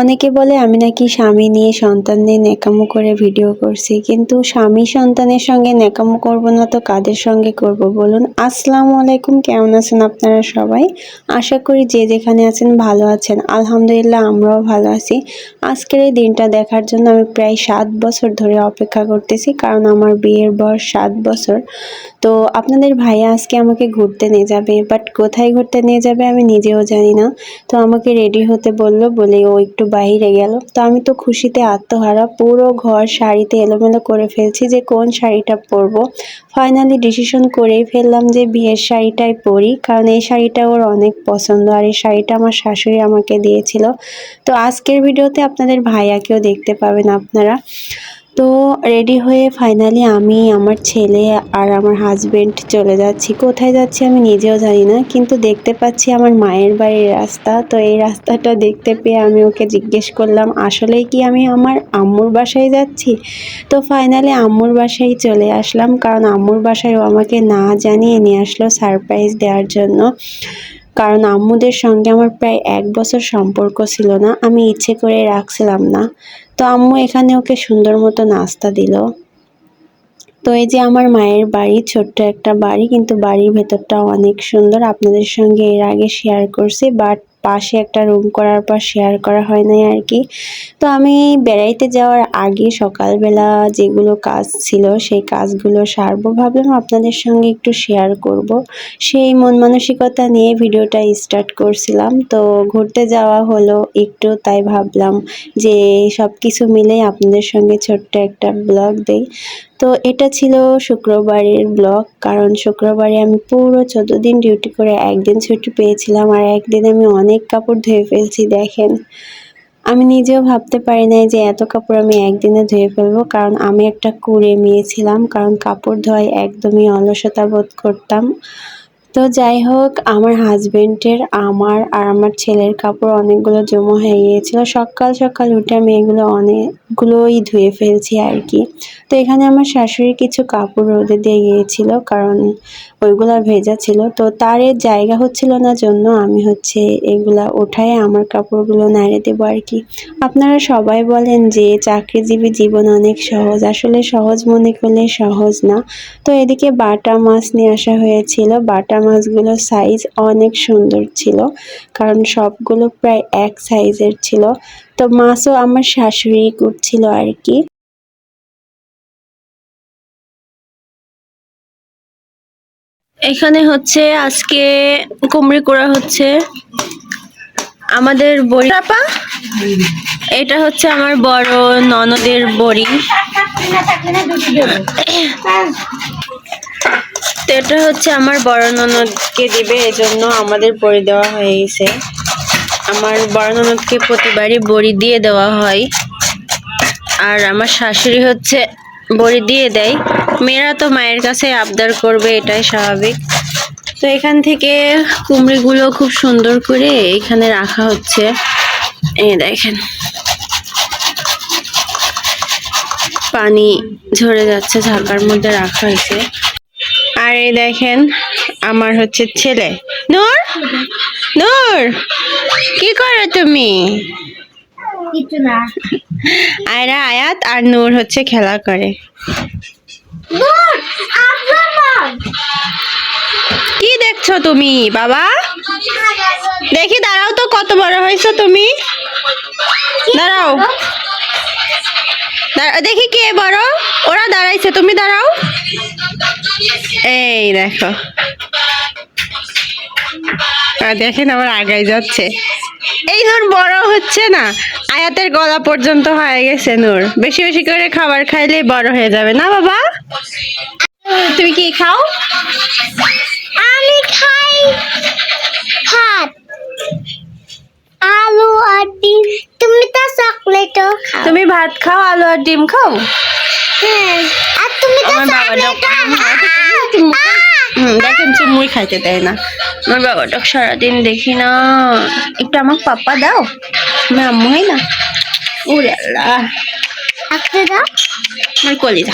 অনেকে বলে, আমি নাকি স্বামী নিয়ে সন্তান নিয়ে ন্যাকামো করে ভিডিও করছি। কিন্তু স্বামী সন্তানের সঙ্গে ন্যাকামো করব না তো কাদের সঙ্গে করব বলুন? আসসালামু আলাইকুম, কেমন আছেন আপনারা সবাই? আশা করি যে যেখানে আছেন ভালো আছেন। আলহামদুলিল্লাহ, আমরাও ভালো আছি। আজকের এই দিনটা দেখার জন্য আমি প্রায় সাত বছর ধরে অপেক্ষা করতেছি, কারণ আমার বিয়ের বয়স সাত বছর। তো আপনাদের ভাইয়া আজকে আমাকে ঘুরতে নিয়ে যাবে, বাট কোথায় ঘুরতে নিয়ে যাবে আমি নিজেও জানি না। তো আমাকে রেডি হতে বলল, বলে ও একটু বাইরে গেল। তো আমি তো খুশিতে আত্মহারা। পুরো ঘর শাড়িতে এলোমেলো করে ফেলছি যে কোন শাড়িটা পরবো। ফাইনালি ডিসিশন করেই ফেললাম যে বিয়ের শাড়িটাই পরি। কারণ এই শাড়িটা ওর অনেক পছন্দ আর এই শাড়িটা আমার শাশুড়ি আমাকে দিয়েছিল। তো আজকের ভিডিওতে আপনাদের ভাইয়াকেও দেখতে পাবেন আপনারা। তো রেডি হয়ে ফাইনালি আমি আমার ছেলে আর আমার হাজবেন্ড চলে যাচ্ছি। কোথায় যাচ্ছি আমি নিজেও জানি না, কিন্তু দেখতে পাচ্ছি আমার মায়ের বাড়ির রাস্তা। তো এই রাস্তাটা দেখতে পেয়ে আমি ওকে জিজ্ঞেস করলাম, আসলেই কি আমি আমার আম্মুর বাসায় যাচ্ছি? তো ফাইনালি আম্মুর বাসায় চলে আসলাম, কারণ আম্মুর বাসায় ও আমাকে না জানিয়ে নিয়ে আসলো সারপ্রাইজ দেওয়ার জন্য। কারণ আম্মুদের সঙ্গে আমার প্রায় এক বছর সম্পর্ক ছিল না, আমি ইচ্ছে করে রাখছিলাম না। তো আম্মু এখানে ওকে সুন্দর মতো নাস্তা দিল। তো এই যে আমার মায়ের বাড়ি, ছোট্ট একটা বাড়ি, কিন্তু বাড়ির ভেতরটা অনেক সুন্দর। আপনাদের সঙ্গে এর আগে শেয়ার করছি বাট পাশে একটা রুম করার পর শেয়ার করা হয় নাই আর কি। তো আমি বেড়াইতে যাওয়ার আগে সকালবেলা যেগুলো কাজ ছিল, সেই কাজগুলো সারবো। ভাবলাম আপনাদের সঙ্গে একটু শেয়ার করব। সেই মন মানসিকতা নিয়ে ভিডিওটা স্টার্ট করছিলাম। তো ঘুরতে যাওয়া হলো একটু, তাই ভাবলাম যে সব কিছু মিলেই আপনাদের সঙ্গে ছোট্ট একটা ব্লগ দেই। তো এটা ছিল শুক্রবারের ব্লগ, কারণ শুক্রবারে আমি পুরো চোদ্দ দিন ডিউটি করে একদিন ছুটি পেয়েছিলাম আর একদিন আমি অনেক কাপড় ধুয়ে ফেলছি, দেখেন। আমি নিজেও ভাবতে পারি নাই যে এত কাপড় আমি একদিনে ধুয়ে ফেলব, কারণ আমি একটা কুড়ে মেয়ে ছিলাম কারণ কাপড় ধোয়ায় একদমই অলসতা বোধ করতাম। তো যাই হোক, আমার হাজবেন্ডের আমার আর আমার ছেলের কাপড় অনেকগুলো জমা হয়ে গিয়েছিল। সকাল সকাল উঠে আমি এগুলো অনেকগুলোই ধুয়ে ফেলছি আর কি। তো এখানে আমার শাশুড়ির কিছু কাপড় রোদে দিয়ে গিয়েছিল, কারণ ওইগুলা ভেজা ছিল। তো তার জায়গা হচ্ছিল না জন্য আমি হচ্ছে এগুলা উঠায় আমার কাপড়গুলো নাড়ে দেবো আর কি। আপনারা সবাই বলেন যে চাকরিজীবী জীবন অনেক সহজ, আসলে সহজ মনে করলে সহজ না। তো এদিকে বাটা মাছ নিয়ে আসা হয়েছিল, বাটা মাছগুলোর সাইজ অনেক সুন্দর ছিল কারণ সবগুলো প্রায় এক সাইজের ছিল। তো মাছও আমার শাশুড়ি করছিল আর কি। এখানে হচ্ছে আজকে কুমড়ি করা হচ্ছে। আমাদের বড়ি আপা এটা হচ্ছে আমার বড় ননদের বড়ি। তো এটা হচ্ছে আমার বড় ননদকে দিবে, এজন্য আমাদের বড়ি দেওয়া হয়ে গেছে। আমার বড় ননদকে প্রতিবারই বড়ি দিয়ে দেওয়া হয়। আর আমার শাশুড়ি হচ্ছে বড়ি দিয়ে দেয়। মেয়েরা তো মায়ের কাছে আবদার করবে, এটাই স্বাভাবিক। তো এখান থেকে কুমড়িগুলো খুব সুন্দর করে এখানে রাখা হচ্ছে। এই দেখেন। পানি ঝরে যাচ্ছে ঝাঁকার মধ্যে রাখা হয়েছে। এই দেখেন আমার হচ্ছে ছেলে। নূর? নূর কি করো তুমি? আয়রা আয়াত আর নূর হচ্ছে খেলা করে। কি দেখছ তুমি বাবা? দেখি দাঁড়াও তো কত বড় হয়েছো তুমি? দাঁড়াও। দাঁড়া- দেখি কে বড়? ওরা দাঁড়াইছে তুমি দাঁড়াও। এই দেখো। আর দেখেন আবার আগাই যাচ্ছে। এই নূর বড় হচ্ছে না? আয়াতের গলা পর্যন্ত হয়ে গেছে নূর। বেশি বেশি করে খাবার খাইলে বড় হয়ে যাবে না বাবা? তুমি কি খাও? আমি খাই ভাত আলু আর ডিম। তুমি তো চকলেটও খাও। তুমি ভাত খাও আলু আর ডিম খাও? আমার বাবা দেখেন চুমুই খাইতে দেয় না। আমার বাবাটা সারাদিন দেখি না। একটু আমার পাপ্পা দাও। আমার আম্মু হয় না। ওরে আল্লাহ। আমার কলিজা।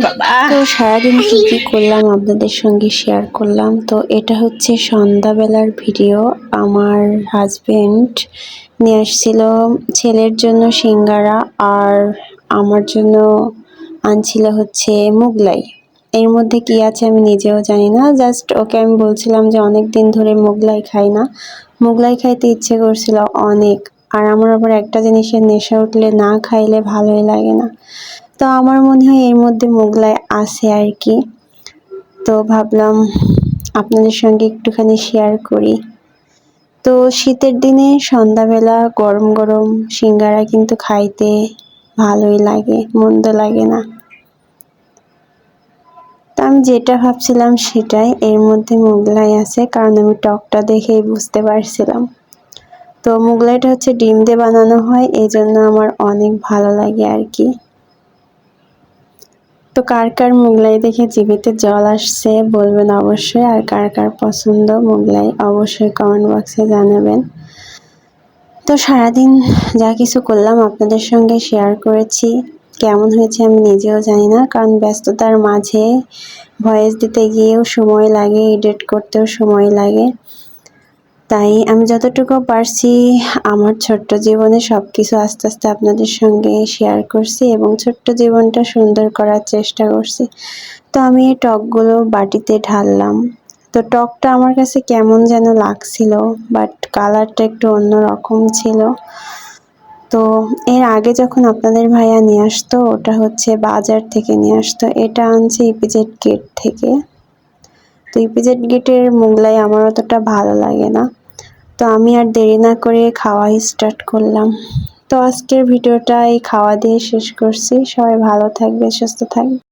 বাবা। তো সারাদিন কি কি করলাম আপনাদের সঙ্গে শেয়ার করলাম। তো এটা হচ্ছে সন্ধ্যাবেলার ভিডিও আমার হাজবেন্ড নিয়ে আসছিল ছেলের জন্য সিঙ্গারা আর আমার জন্য আনছিল হচ্ছে মুগলাই। এর মধ্যে কি আছে আমি নিজেও জানি না। জাস্ট ওকে আমি বলছিলাম যে অনেক দিন ধরে মোগলাই খাই না। মোগলাই খাইতে ইচ্ছে করছিল অনেক। আর আমার আবার একটা জিনিসের নেশা উঠলে না খাইলে ভালোই লাগে না। তো আমার মনে হয় এর মধ্যে মোগলাই আছে আর কি। তো ভাবলাম আপনাদের সঙ্গে একটুখানি শেয়ার করি। তো শীতের দিনে সন্ধ্যাবেলা গরম গরম সিঙ্গারা কিন্তু খাইতে ভালোই লাগে, মন্দ লাগে না। তো আমি যেটা ভাবছিলাম সেটাই এর মধ্যে মোগলাই আছে, কারণ আমি টকটা দেখেই বুঝতে পারছিলাম। তো মোগলাইটা হচ্ছে ডিম দিয়ে বানানো হয় এই জন্য আমার অনেক ভালো লাগে আর কি। তো কার কার মোগলাই দেখে জিভিতে জল আসছে বলবেন অবশ্যই, আর কার কার পছন্দ মোগলাই অবশ্যই কমেন্ট বক্সে জানাবেন। তো সারাদিন যা কিছু করলাম আপনাদের সঙ্গে শেয়ার করেছি। কেমন হয়েছে আমি নিজেও জানি না, কারণ ব্যস্ততার মাঝে ভয়েস দিতে গিয়েও সময় লাগে এডিট করতেও সময় লাগে। তাই আমি যতটুকু পারছি আমার ছোট্ট জীবনে সব কিছু আস্তে আস্তে আপনাদের সঙ্গে শেয়ার করছি এবং ছোট্ট জীবনটা সুন্দর করার চেষ্টা করছি। তো আমি এই টকগুলো বাটিতে ঢাললাম। তো টকটা আমার কাছে কেমন যেন লাগছিল বাট কালারটা একটু অন্যরকম ছিল। তো এর আগে যখন আপনাদের ভাইয়া নিয়ে আসতো, ওটা হচ্ছে বাজার থেকে নিয়ে আসতো। এটা আনছে ইপিজেড গেট থেকে। তো ইপিজেড গেটের মোগলাই আমার অতটা ভালো লাগে না। তো আমি আর দেরি না করে খাওয়া স্টার্ট করলাম। তো আজকের ভিডিওটা এই খাওয়া দিয়ে শেষ করছি। সবাই ভালো থাকবে, সুস্থ থাকবে।